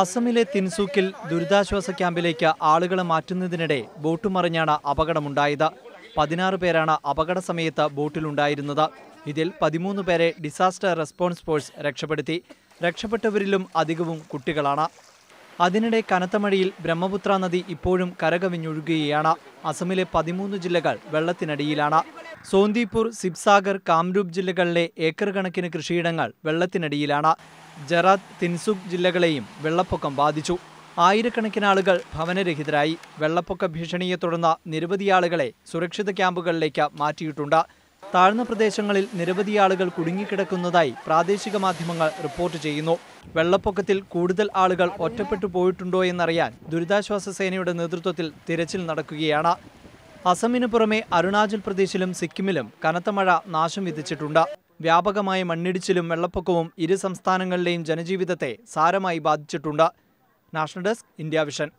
അസമിലെ തിൻസൂക്കിൽ ദുരിതാശ്വാസ ക്യാമ്പിലേക്ക് ആളുകളെ മാറ്റുന്നതിനിടെ ബോട്ട് മറിഞ്ഞാണ് അപകടമുണ്ടായത്. പതിനാറ് പേരാണ് അപകട സമയത്ത് ബോട്ടിലുണ്ടായിരുന്നത്. ഇതിൽ പതിമൂന്ന് പേരെ ഡിസാസ്റ്റർ റെസ്പോൺസ് ഫോഴ്സ് രക്ഷപ്പെടുത്തി. രക്ഷപ്പെട്ടവരിലും അധികവും കുട്ടികളാണ്. അതിനിടെ കനത്ത മഴയിൽ ബ്രഹ്മപുത്ര നദി ഇപ്പോഴും കരകവിഞ്ഞൊഴുകുകയാണ്. അസമിലെ പതിമൂന്ന് ജില്ലകൾ വെള്ളത്തിനടിയിലാണ്. സോന്ദിപൂർ സിബ്സാഗർ കാംരൂപ് ജില്ലകളിലെ ഏക്കർ കണക്കിന് കൃഷിയിടങ്ങൾ വെള്ളത്തിനടിയിലാണ്. ജറാത്ത് തിൻസുഖ് ജില്ലകളെയും വെള്ളപ്പൊക്കം ബാധിച്ചു. ആയിരക്കണക്കിന് ആളുകൾ ഭവനരഹിതരായി. വെള്ളപ്പൊക്ക ഭീഷണിയെ തുടർന്ന് നിരവധി ആളുകളെ സുരക്ഷിത ക്യാമ്പുകളിലേക്ക് മാറ്റിയിട്ടുണ്ട്. താഴ്ന്ന പ്രദേശങ്ങളിൽ നിരവധി ആളുകൾ കുടുങ്ങിക്കിടക്കുന്നതായി പ്രാദേശിക മാധ്യമങ്ങൾ റിപ്പോർട്ട് ചെയ്യുന്നു. വെള്ളപ്പൊക്കത്തിൽ കൂടുതൽ ആളുകൾ ഒറ്റപ്പെട്ടു പോയിട്ടുണ്ടോ എന്നറിയാൻ ദുരിതാശ്വാസ സേനയുടെ നേതൃത്വത്തിൽ തിരച്ചിൽ നടക്കുകയാണ്. അസമിന് പുറമെ അരുണാചൽ പ്രദേശിലും സിക്കിമിലും കനത്ത മഴ നാശം വിധിച്ചിട്ടുണ്ട്. വ്യാപകമായ മണ്ണിടിച്ചിലും വെള്ളപ്പൊക്കവും ഇരു സംസ്ഥാനങ്ങളിലെയും ജനജീവിതത്തെ സാരമായി ബാധിച്ചിട്ടുണ്ട്. National desk India Vision.